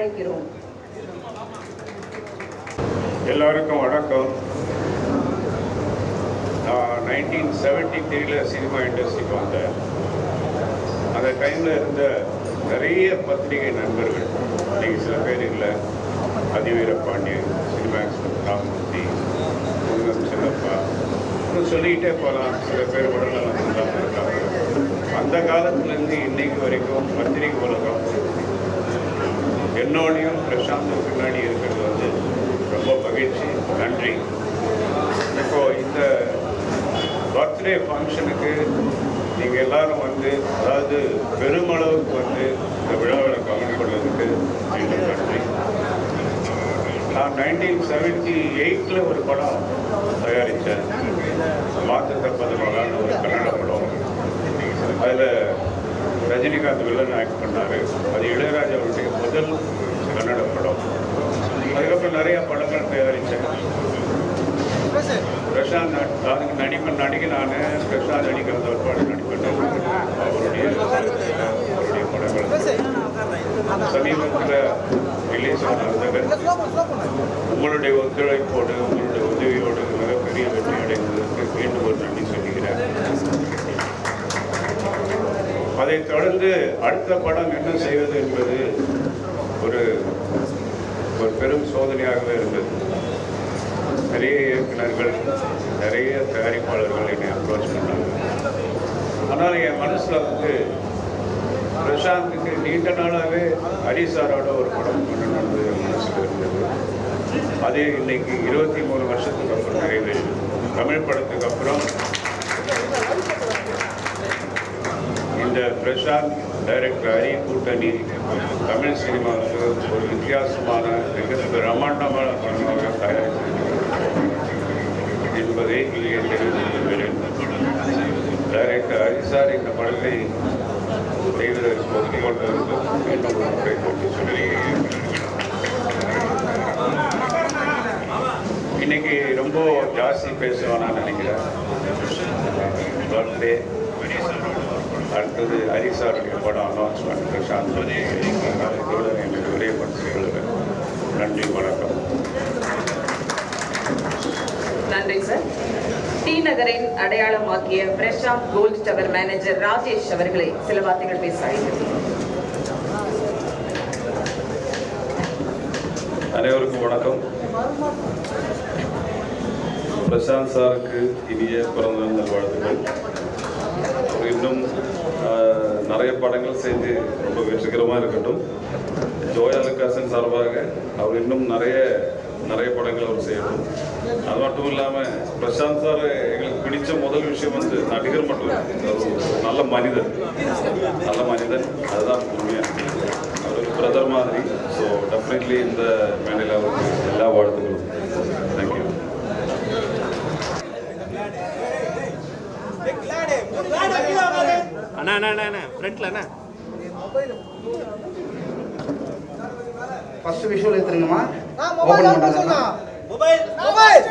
அழைக்கிறோம். எல்லாருக்கும் வணக்கம். நான் நைன்டீன் செவன்டி த்ரீல சினிமா இண்டஸ்ட்ரிக்கு வந்தேன். அந்த டைமில் இருந்த நிறைய பத்திரிகை நண்பர்கள் இன்னைக்கு சில பேர் இல்லை அதிவீர பாண்டியன் சினிமாக்ஸ் ராமமூர்த்தி முருகன் சின்னப்பா இன்னும் சொல்லிக்கிட்டே போகலாம் சில பேர் உடல்நலம் இருக்காங்க. அந்த காலத்துலேருந்து இன்னைக்கு வரைக்கும் பத்திரிகை உலகம் என்னோடையும் பிரசாந்த் பின்னாடி இருக்கிறது வந்து ரொம்ப மகிழ்ச்சி நன்றி. இப்போ இந்த பர்த்டே ஃபங்க்ஷனுக்கு நீங்கள் எல்லாரும் வந்து அதாவது பெருமளவுக்கு வந்து இந்த விழாவில் கவனம் கொள்வதற்கு மீண்டும் நன்றி. நான் நைன்டீன் செவன்டி எயிட்டில் ஒரு படம் தயாரித்தேன். மாத்து தப்பது மகான்னு ஒரு கன்னட படம். அதில் ரஜினிகாந்த் வில்லன் ஆக்ட் பண்ணார். அது இளையராஜாவுடைய முதல் கன்னட படம். அதுக்கப்புறம் நிறைய படங்கள் தயாரித்தேன் பிரசாந்த் அதுக்கு நடிப்பன் நடிக்க நான் பிரசாந்த் நடிக்கிறத ஒரு படம் நடிப்பேன் அவருடைய அவருடைய படங்கள். சமீபத்தில் ரிலீஸ் ஆனது உங்களுடைய ஒத்துழைப்போடு உங்களுடைய உதவியோடு மிகப்பெரிய வெற்றி அடைந்ததற்கு மீண்டும் ஒரு நன்றி சொல்கிறேன் அதைத் தொடர்ந்து அடுத்த படம் என்ன செய்வது என்பது ஒரு ஒரு பெரும் சோதனையாகவே இருந்தது. நிறைய இயக்குனர்கள் நிறைய தயாரிப்பாளர்கள் என்னை அப்ரோச் பண்ணாங்க. ஆனால் என் மனசில் வந்து பிரசாந்துக்கு நீண்ட நாளாகவே ஹரிசாரோட ஒரு படம் பண்ணணும்னு என் மனசில் இருந்தது. அது இன்னைக்கு இருபத்தி மூணு வருஷத்துக்கு அப்புறம் நிறைவேறி தமிழ் படத்துக்கு அப்புறம் இந்த பிரசாந்த் டைரக்டர் ஹரி கூட்டணி தமிழ் சினிமாவுக்கு ஒரு வித்தியாசமான மிக பிரமாண்டமான படமாக தயாரித்திருக்கிறார் என்பதை இங்கே தெரிந்து கொள்கிறேன் டைரக்டர் ஹரிசார் இந்த படத்தை செய்வதற்கு ஒப்புக்கொண்டதற்கு மீண்டும் ஒரு முறை நன்றி சொல்கிறேன் இன்னைக்கு ரொம்ப ஜாஸ்தி பேசுவேன் நான் நினைக்கிறேன். பர்த்டே. அடுத்தது ஹரிசாருடைய படம் அனௌன்ஸ்மெண்ட் பிரசாந்த் இதோட எனக்கு விரைவுபடுத்தி எழுதுகிறேன் நன்றி வணக்கம். நன்றி சார் டி நகரின் அடையாளமாக்கிய Prashanth gold tower manager Rajesh அவர்களை சில வார்த்தைகள் பேச அனைவருக்கும் வணக்கம். பிரசாந்த் சாருக்கு இனிய பிறந்த நாள் நல்வாழ்த்துக்கள் அவர் இன்னும் ஆஹ், நிறைய படங்கள் செஞ்சு ரொம்ப வெற்றிகரமாக இருக்கட்டும். ஜோயா லுக்காசன் சார்பாக அவர் இன்னும் நிறைய நிறைய படங்கள் அவர் செய்யணும் அது மட்டும் இல்லாமல் பிரசாந்த் சார் எங்களுக்கு பிடிச்ச முதல் விஷயம் வந்து நடிகர் மட்டும் நல்ல மனிதன் நல்ல மனிதன். அதுதான் உண்மையாக அவர் பிரதர் மாதிரி. ஸோ டெஃபினெட்லி இந்த மேடையில் அவருக்கு எல்லா வாழ்த்துக்களும் தேங்க்யூ அண்ணா அண்ணா அண்ணா, அண்ணா ஃப்ரண்ட்ல அண்ணா. ஃபர்ஸ்ட் விஷுவல் எடுத்துருங்கம்மா ஓபன் பண்ணுங்க மொபைல் மொபைல்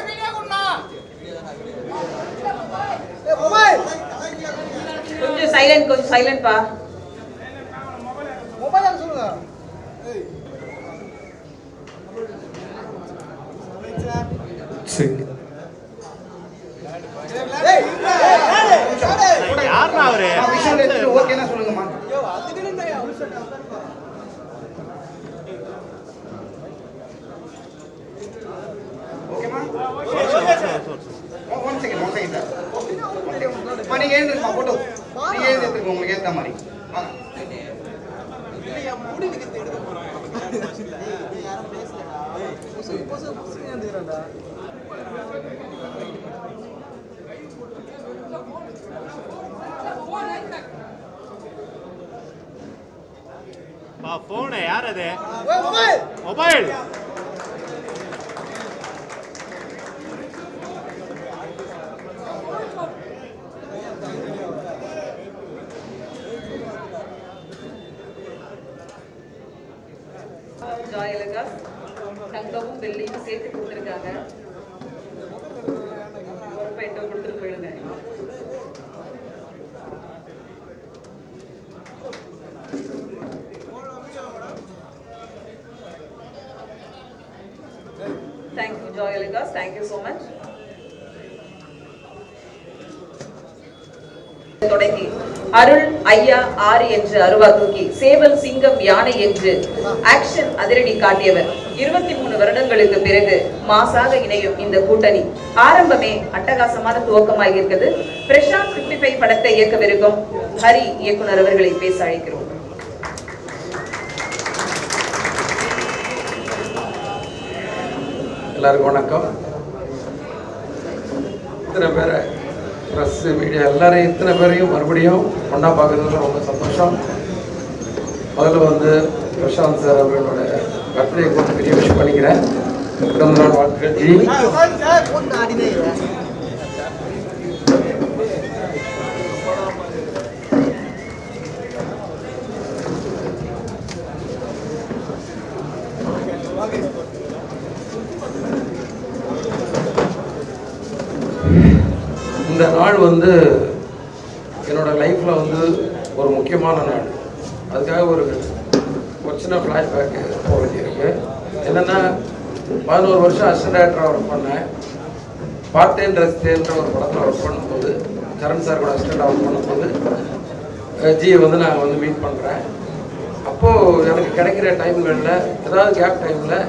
மொபைல் கொஞ்சம் சைலண்ட் கொஞ்சம் சைலண்ட் பா. மொபைல் சொல்லுங்க ஏய் யாருண்ணா அவரு ஓகேனா சொல்லுங்கம்மா ஓகேம்மா one second one second sir நீங்க எழுந்துருமா போட்டோ நீங்க எழுந்து எடுத்துக்கோங்க உங்களுக்கு ஏத்த மாதிரி வாங்க பா போனு யார் அது மொபைல் ஜாயலகா தங்கமும் வெள்ளியும் சேர்த்து கொடுத்துருக்காங்க course. Thank you so much. தொடங்கி அருள் ஐயா ஆறு என்று அருவா தூக்கி சேவல் சிங்கம் யானை என்று ஆக்ஷன் அதிரடி காட்டியவர் இருபத்தி மூணு வருடங்களுக்கு பிறகு மாசாக இணையும் இந்த கூட்டணி ஆரம்பமே அட்டகாசமான துவக்கமாக இருக்கிறது பிரசாந்த் பிப்டி ஃபைவ் படத்தை இயக்கவிருக்கும் ஹரி இயக்குனர் அவர்களை பேச அழைக்கிறோம் எல்லாருக்கும் வணக்கம். இத்தனை பேரை ப்ரெஸ்ஸு மீடியா எல்லாரையும் இத்தனை பேரையும் மறுபடியும் ஒன்றா பார்க்கறதுல ரொம்ப சந்தோஷம். முதல்ல வந்து பிரசாந்த் சார் அவர்களோட பர்த்டே கொண்டு பெரிய விஷயம் பண்ணிக்கிறேன். பிறந்த நாள் வாழ்த்துக்கள் இந்த நாள் வந்து என்னோட லைஃப்பில் வந்து ஒரு முக்கியமான நாள். அதுக்காக ஒரு ஒரு சின்ன ஃப்ளாஷ்பேக்கு போக வேண்டியிருக்கு. என்னென்னா பதினோரு வருஷம் அசிஸ்டன்ட் டேரக்டராக ஒர்க் பண்ணேன். பார்த்தேன் ரசித்தேன்ற ஒரு படத்தில் ஒர்க் பண்ணும்போது கரண் சார் கூட அசிஸ்டண்டாக ஒர்க் பண்ணும்போது ஜியை வந்து நான் வந்து மீட் பண்ணுறேன் அப்போது எனக்கு கிடைக்கிற டைம்களில் ஏதாவது கேப் டைமில்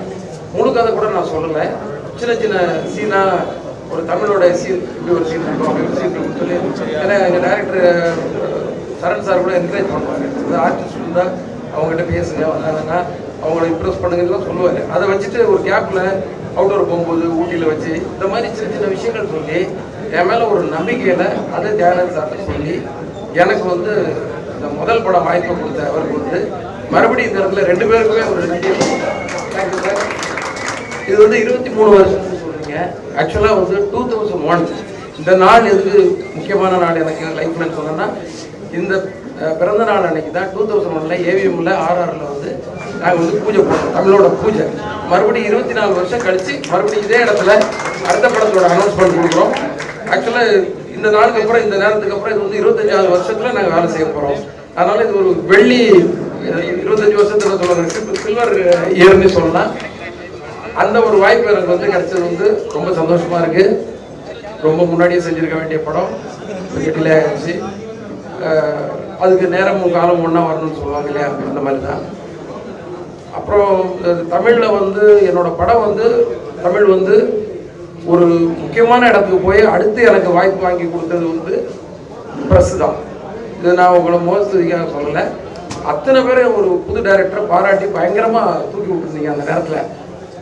முழு கூட நான் சொல்லலை. சின்ன சின்ன சீனாக ஒரு தமிழோட சீன் இப்படி ஒரு சீன் இருக்கும் அப்படி ஒரு சீன் இருக்குன்னு சொல்லி ஏன்னா எங்கள் டேரக்டர் சரண் சார் கூட என்கரேஜ் பண்ணுவாங்க. ஆர்டிஸ்ட் இருந்தால் அவங்ககிட்ட பேசுங்க வந்தாங்கன்னா அவங்கள இம்ப்ரெஸ் பண்ணுங்கலாம் சொல்லுவார். அதை வச்சுட்டு ஒரு கேப்பில் அவுட்டோர் போகும்போது ஊட்டியில் வச்சு இந்த மாதிரி சின்ன சின்ன விஷயங்கள் சொல்லி என் மேலே ஒரு நம்பிக்கையில் அதை தியானம் சார்ட்ட சொல்லி எனக்கு வந்து இந்த முதல் படம் வாய்ப்பு கொடுத்த அவருக்கு வந்து மறுபடியும் இந்த இடத்துல ரெண்டு பேருக்குமே ஒரு நன்றி தேங்க்யூ சார் இது வந்து இருபத்தி மூணு வருஷம். ஆக்சுவலாக வந்து டூ தௌசண்ட் ஒன் இந்த நாள் எதுக்கு முக்கியமான நாள் எனக்கு லைஃப்லன்னு சொன்னேன்னா இந்த பிறந்த நாள் அன்னைக்கு தான் டூ தௌசண்ட் ஒன்ல ஏவிஎம்ல ஆர்ஆர்ல வந்து நாங்கள் வந்து பூஜை போட்டோம். தமிழோட பூஜை. மறுபடியும் இருபத்தி நாலு வருஷம் கழிச்சு மறுபடியும் இதே இடத்துல அடுத்த படத்தோட அனௌன்ஸ்மெண்ட் கொடுக்குறோம் ஆக்சுவலாக இந்த நாளுக்கு அப்புறம் இந்த நேரத்துக்கு அப்புறம் இது வந்து இருபத்தஞ்சாவது வருஷத்துல நாங்கள் வேலை செய்ய போகிறோம் அதனால இது ஒரு வெள்ளி இருபத்தஞ்சு வருஷத்துல சொல்லுவாங்க சில்வர் இயர்னு சொல்லலாம். அந்த ஒரு வாய்ப்பு எனக்கு வந்து கிடைச்சது வந்து ரொம்ப சந்தோஷமா இருக்கு. ரொம்ப முன்னாடியே செஞ்சிருக்க வேண்டிய படம். கொஞ்சம் டிலே ஆயிடுச்சு அதுக்கு நேரமும் காலம் ஒன்றா வரணும்னு சொல்லுவாங்க இல்லையா? அந்த மாதிரி தான் அப்புறம் தமிழில் வந்து என்னோட படம் வந்து தமிழ் வந்து ஒரு முக்கியமான இடத்துக்கு போய் அடுத்து எனக்கு வாய்ப்பு வாங்கி கொடுத்தது வந்து ப்ரெஸ் தான். இது நான் உங்களை மோசத்துக்காக சொல்லலை. அத்தனை பேரும் ஒரு புது டைரக்டரை பாராட்டி பயங்கரமாக தூக்கி விட்டுருந்தீங்க அந்த நேரத்தில்.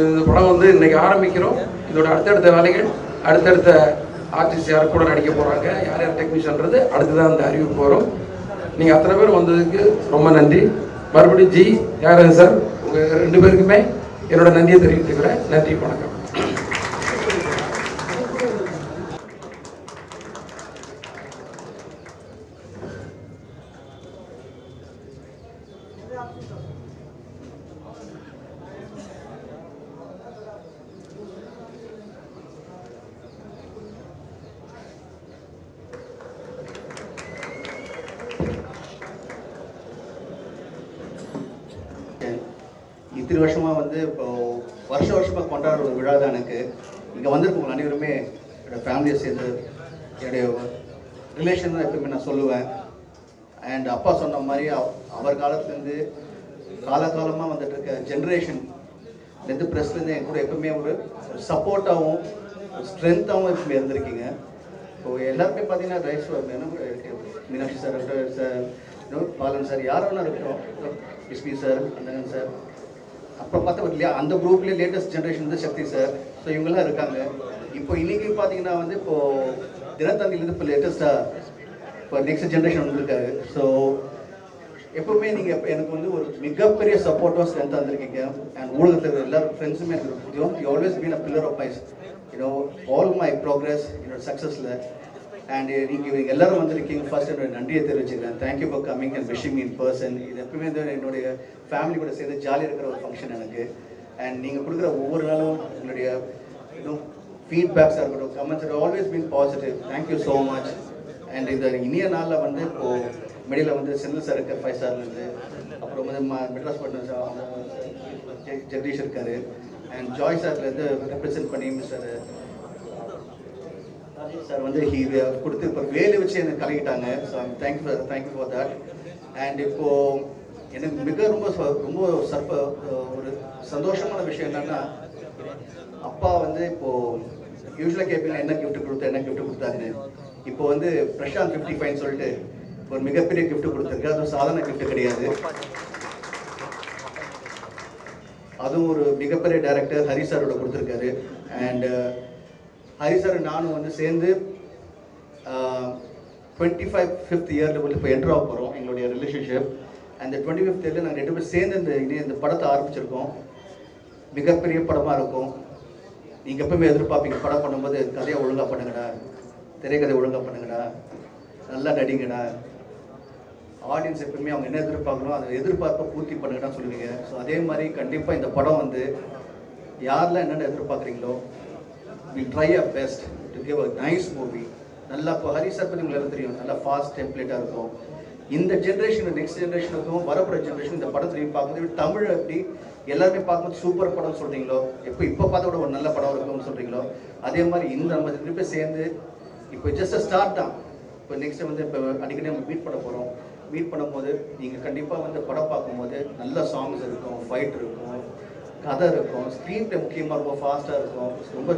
இந்த படம் வந்து இன்னைக்கு ஆரம்பிக்கிறோம். இதோட அடுத்தடுத்த வேலைகள் அடுத்தடுத்த ஆர்டிஸ்ட் யார் கூட நடிக்க போகிறாங்க யார் யார் டெக்னீஷியன்றது அடுத்து தான் அந்த அறிவிப்பு வரும். நீங்கள் அத்தனை பேர் வந்ததுக்கு ரொம்ப நன்றி. மறுபடியும் ஜி யார் சார்? உங்கள் ரெண்டு பேருக்குமே என்னோட நன்றியை தெரிவித்துக்கிறேன். நன்றி வணக்கம். இத்தனை வருஷமாக வந்து இப்போ வருஷ வருஷமாக கொண்டாடுற ஒரு விழா தான் எனக்கு. இங்கே வந்திருக்கவங்க அனைவருமே என்னோடய ஃபேமிலியை சேர்ந்து என்னுடைய ரிலேஷன் தான் எப்பவுமே நான் சொல்லுவேன். அண்ட் அப்பா சொன்ன மாதிரி அவர் காலத்துலேருந்து காலகாலமாக வந்துட்டு இருக்க ஜென்ரேஷன் எந்த ப்ரெஸ்லேருந்து என் கூட எப்பவுமே ஒரு சப்போர்ட்டாகவும் ஸ்ட்ரென்த்தாகவும் எப்பவுமே இருந்திருக்கீங்க. இப்போ எல்லாருமே பார்த்தீங்கன்னா rice Meenakshi sir sir Balan sir யார் வேணா இருக்கட்டும். SP sir Andhagan sir. அப்புறம் பார்த்தா இல்லையா அந்த குரூப்லேயே லேட்டஸ்ட் ஜென்ரேஷன் வந்து சக்தி சார் ஸோ இவங்கெல்லாம் இருக்காங்க. இப்போ இன்னைக்கு பார்த்தீங்கன்னா வந்து இப்போ தினத்தந்திலேருந்து இப்போ லேட்டஸ்ட்டாக இப்போ நெக்ஸ்ட் ஜென்ரேஷன் வந்திருக்காரு. ஸோ எப்பவுமே நீங்கள் எனக்கு வந்து ஒரு மிகப்பெரிய சப்போர்ட்டாக ஸ்ட்ரென்த் வந்திருக்கீங்க அண்ட் ஊடகத்தில் இருக்கிற எல்லா ஃப்ரெண்ட்ஸுமே எனக்கு you always been a pillar of mine you know all my progress என்னோட சக்ஸஸில் அண்ட் நீங்கள் uh, இவங்க எல்லாரும் வந்திருக்கீங்க. ஃபர்ஸ்ட் என்னோட நன்றியை தெரிவிச்சுக்கிறேன். Thank you for coming and wishing in person இது எப்பவுமே வந்து என்னுடைய ஃபேமிலி கூட சேர்ந்து ஜாலியாக இருக்கிற ஒரு ஃபங்க்ஷன் எனக்கு. அண்ட் நீங்கள் கொடுக்குற ஒவ்வொரு நாளும் என்னுடைய இன்னும் ஃபீட்பேக்ஸாக இருக்கட்டும் comments are always been positive thank you so much and இந்த இனிய நாளில் வந்து இப்போது மெடியில் வந்து செந்தில் சார் இருக்கார் ஃபைவ் ஸ்டார்லேருந்து அப்புறம் வந்து ம- மெட்ராஸ் பட்டன் ஜெகதீஷ் இருக்கார். அண்ட் ஜாய் சார்லேருந்து ரெப்ரசென்ட் பண்ணி மிஸ்டர் சார் வந்து ஹீ கொடுத்து இப்போ வேலை வச்சு எனக்கு கலக்கிட்டாங்க. So thank you for thank you for that and இப்போது எனக்கு மிக ரொம்ப ரொம்ப சர்ப்ப ஒரு சந்தோஷமான விஷயம் என்னன்னா அப்பா வந்து இப்போது யூஸ்வலாக கேட்பீங்க என்ன கிஃப்ட் கொடுத்தா என்ன கிஃப்ட் கொடுத்தாருன்னு. இப்போ வந்து பிரஷாந்த் ஃபிஃப்டி ஃபைவ் சொல்லிட்டு ஒரு மிகப்பெரிய கிஃப்ட் கொடுத்துருக்கு. அது ஒரு சாதாரண கிஃப்ட் கிடையாது. அதுவும் ஒரு மிகப்பெரிய டேரக்டர் ஹரி சாரோட கொடுத்துருக்காரு. அண்ட் ஹரி சார் நானும் வந்து சேர்ந்து டுவெண்ட்டி ஃபைவ் ஃபிஃப்த் இயரில் வந்து இப்போ என்ட்ரு ஆக போகிறோம் எங்களுடைய ரிலேஷன்ஷிப் அந்த டுவெண்ட்டி ஃபிஃப்த் இயரில் நாங்கள் ரெண்டு பேரும் சேர்ந்து இந்த இனி இந்த படத்தை ஆரம்பிச்சிருக்கோம். மிகப்பெரிய படமாக இருக்கும். நீங்கள் எப்பவுமே எதிர்பார்ப்பீங்க படம் பண்ணும்போது கதையை ஒழுங்காக பண்ணுங்கடா திரைக்கதை ஒழுங்காக பண்ணுங்கடா நல்லா நடிங்கடா. ஆடியன்ஸ் எப்பவுமே அவங்க என்ன எதிர்பார்க்கணும் அதை எதிர்பார்ப்பை பூர்த்தி பண்ணுங்கடா சொல்லுவீங்க. ஸோ அதே மாதிரி கண்டிப்பாக இந்த படம் வந்து யாரெல்லாம் என்னென்ன எதிர்பார்க்குறீங்களோ we try a best to give a nice movie நல்லா இப்போ ஹரி சார் பற்றி உங்களுக்கு தெரியும். நல்லா ஃபாஸ்ட் டெம்ப்ளேட்டாக இருக்கும். இந்த ஜென்ரேஷன் நெக்ஸ்ட் ஜென்ரேஷனுக்கும் வரப்போகிற ஜென்ரேஷன் இந்த படத்தை பார்க்கும்போது தமிழ் எப்படி எல்லாருமே பார்க்கும்போது சூப்பர் படம் சொல்கிறீங்களோ எப்போ இப்போ பார்த்த விட ஒரு நல்ல படம் இருக்கும்னு சொல்கிறீங்களோ அதே மாதிரி இந்த நம்ம திருப்பி சேர்ந்து இப்போ ஜஸ்ட் ஸ்டார்ட் தான். இப்போ நெக்ஸ்ட் வந்து இப்போ அடிக்கடி நம்ம மீட் பண்ண போகிறோம் மீட் பண்ணும்போது நீங்கள் கண்டிப்பாக வந்து படம் பார்க்கும்போது நல்ல சாங்ஸ் இருக்கும் ஃபைட் இருக்கும் கதை இருக்கும் ஸ்க்ரீன் டைம் முக்கியமாக ரொம்ப ஃபாஸ்ட்டாக இருக்கும். ரொம்ப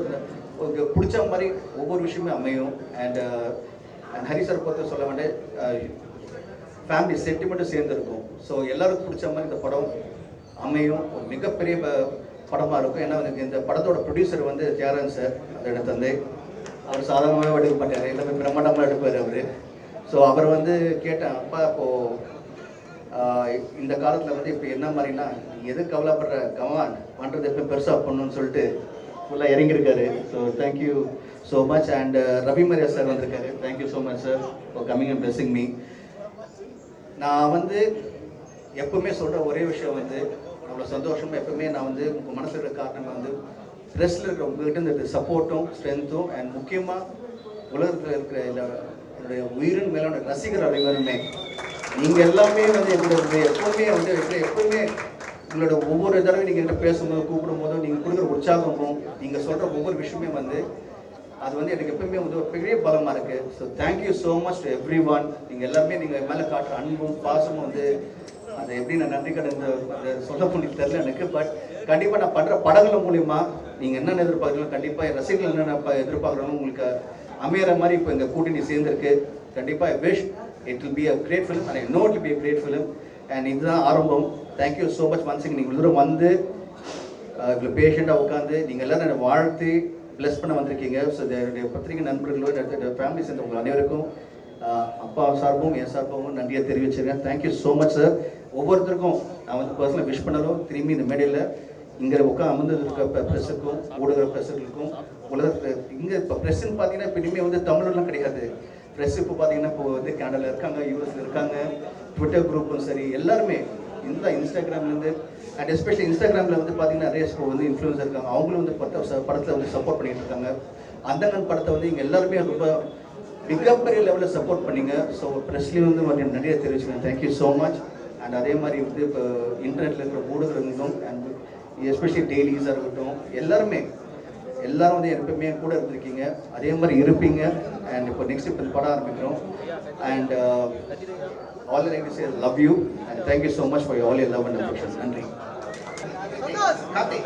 உங்களுக்கு பிடிச்ச மாதிரி ஒவ்வொரு விஷயமே அமையும். And and uh, Hari sir பொறுத்த சொல்ல வேண்டிய ஃபேமிலி uh, சென்டிமெண்ட்டும் சேர்ந்துருக்கும் ஸோ எல்லாருக்கும் பிடிச்ச மாதிரி இந்த படம் அமையும். ஒரு மிகப்பெரிய ப- இருக்கும். ஏன்னா எனக்கு இந்த படத்தோட ப்ரொடியூசர் வந்து தியாகராஜன் சார் அதோட தந்தை. அவர் சாதாரணமாக எடுக்க மாட்டார். எல்லாமே பிரம்மாண்டமாக எடுப்பார் அவர். ஸோ அவர் வந்து கேட்டேன் அப்பா இப்போ இந்த காலத்தில் வந்து இப்போ என்ன மாதிரினா நீ எது கவலைப்படுற? கமான் பண்ணுறது எப்போ பெருசாக பண்ணணும்னு சொல்லிட்டு ஃபுல்லாக இறங்கியிருக்காரு. So thank you so much and Ravi Mariya sir வந்திருக்காரு. Thank you so much sir for coming and blessing me நான் வந்து எப்பவுமே சொல்கிற ஒரே விஷயம் வந்து அவ்வளோ சந்தோஷமாக எப்பவுமே நான் வந்து உங்கள் மனசில் இருக்கிற காரணம் வந்து ட்ரெஸ்ஸில் இருக்கிற உங்ககிட்ட இந்த சப்போர்ட்டும் ஸ்ட்ரென்த்தும் அண்ட் முக்கியமாக உலகத்தில் இருக்கிற என்னுடைய உயிரின் மேலான ரசிகர் அனைவருமே நீங்கள் எல்லாமே வந்து எங்களுடைய எப்பவுமே வந்து எப்பவுமே உங்களோட ஒவ்வொரு தடவை நீங்கள் என்கிட்ட பேசும்போது கூப்பிடும் போதும் நீங்கள் கொடுக்குற உற்சாகமும் நீங்கள் சொல்கிற ஒவ்வொரு விஷயமே வந்து அது வந்து எனக்கு எப்பவுமே வந்து ஒரு பெரிய பலமாக இருக்குது so thank you so much to everyone நீங்கள் எல்லாமே நீங்கள் மேலே காட்டுற அன்பும் பாசமும் வந்து அதை எப்படி நான் நன்றி கடன் சொல்ல முடியும் தெரில எனக்கு பட் கண்டிப்பாக நான் பண்ணுற படங்கள் மூலிமா நீங்கள் என்னென்ன எதிர்பார்க்குறீங்களோ கண்டிப்பாக என் ரசிகர்கள் என்னென்ன ப- எதிர்பார்க்குறோன்னு உங்களுக்கு அமையிற மாதிரி இப்போ எங்கள் கூட்டணி சேர்ந்துருக்கு. கண்டிப்பாக I wish it will be a great film and I know it be a great film and இதுதான் ஆரம்பம். தேங்க்யூ ஸோ மச் மனசுக்கு நீங்கள் தூரம் வந்து எங்களுக்கு இவ்வளோ பேஷண்ட்டாக உட்காந்து நீங்கள் எல்லாம் என்னை வாழ்த்து ப்ளஸ் பண்ண வந்திருக்கீங்க. ஸோ என்னுடைய பத்திரிகை நண்பர்களோ என்னுடைய ஃபேமிலி சேர்ந்த உங்கள் அனைவருக்கும் அப்பா சார்பும் என் சார்பும் நன்றியை தெரிவிச்சிருக்கேன் thank you so much sir ஒவ்வொருத்தருக்கும் நான் வந்து பர்சனலாக விஷ் பண்ணாலும் திரும்பி இந்த மேடையில் இங்கே உட்காந்து அமர்ந்து இருக்க ப்ரெஸ்ஸுக்கும் ஊடக ப்ரெஸ்ஸுகளுக்கும் உலகத்தில் இங்கே இப்போ ப்ரெஸ்ஸுன்னு பார்த்தீங்கன்னா இப்போ இனிமேல் வந்து தமிழ்லாம் கிடையாது. ப்ரெஸ் இப்போ பார்த்தீங்கன்னா இப்போ வந்து கனடாவில் இருக்காங்க யூஎஸ்ல இருக்காங்க. ட்விட்டர் குரூப்பும் சரி எல்லாருமே இந்த இன்ஸ்டாகிராம்லேருந்து அண்ட் எஸ்பெஷலி இன்ஸ்டாகிராமில் வந்து பார்த்தீங்கன்னா நிறைய வந்து இன்ஃப்ளூயன்ஸ் இருக்காங்க. அவங்களும் வந்து படத்தை படத்தில் வந்து சப்போர்ட் பண்ணிட்டு இருக்காங்க. அந்தங்கன் படத்தை வந்து இங்கே எல்லாருமே ரொம்ப மிகப்பெரிய லெவலில் சப்போர்ட் பண்ணிங்க. ஸோ ப்ரெஸ்லேயும் வந்து வந்து நிறைய தெரிவிச்சுக்கேன் thank you so much and அதே மாதிரி வந்து இப்போ இன்டர்நெட்டில் இருக்கிற ஊடகங்களும் அண்ட் எஸ்பெஷலி டெய்லிஸாக இருக்கட்டும் எல்லாருமே எல்லாரும் வந்து எப்பவுமே கூட இருந்திருக்கீங்க. அதே மாதிரி இருப்பீங்க. அண்ட் இப்போ நெக்ஸ்ட் இப்போ படம் ஆரம்பிக்கிறோம். And all like say love you and thank you so much for all your love and affection நன்றி. சந்தோஷ் கார்த்தி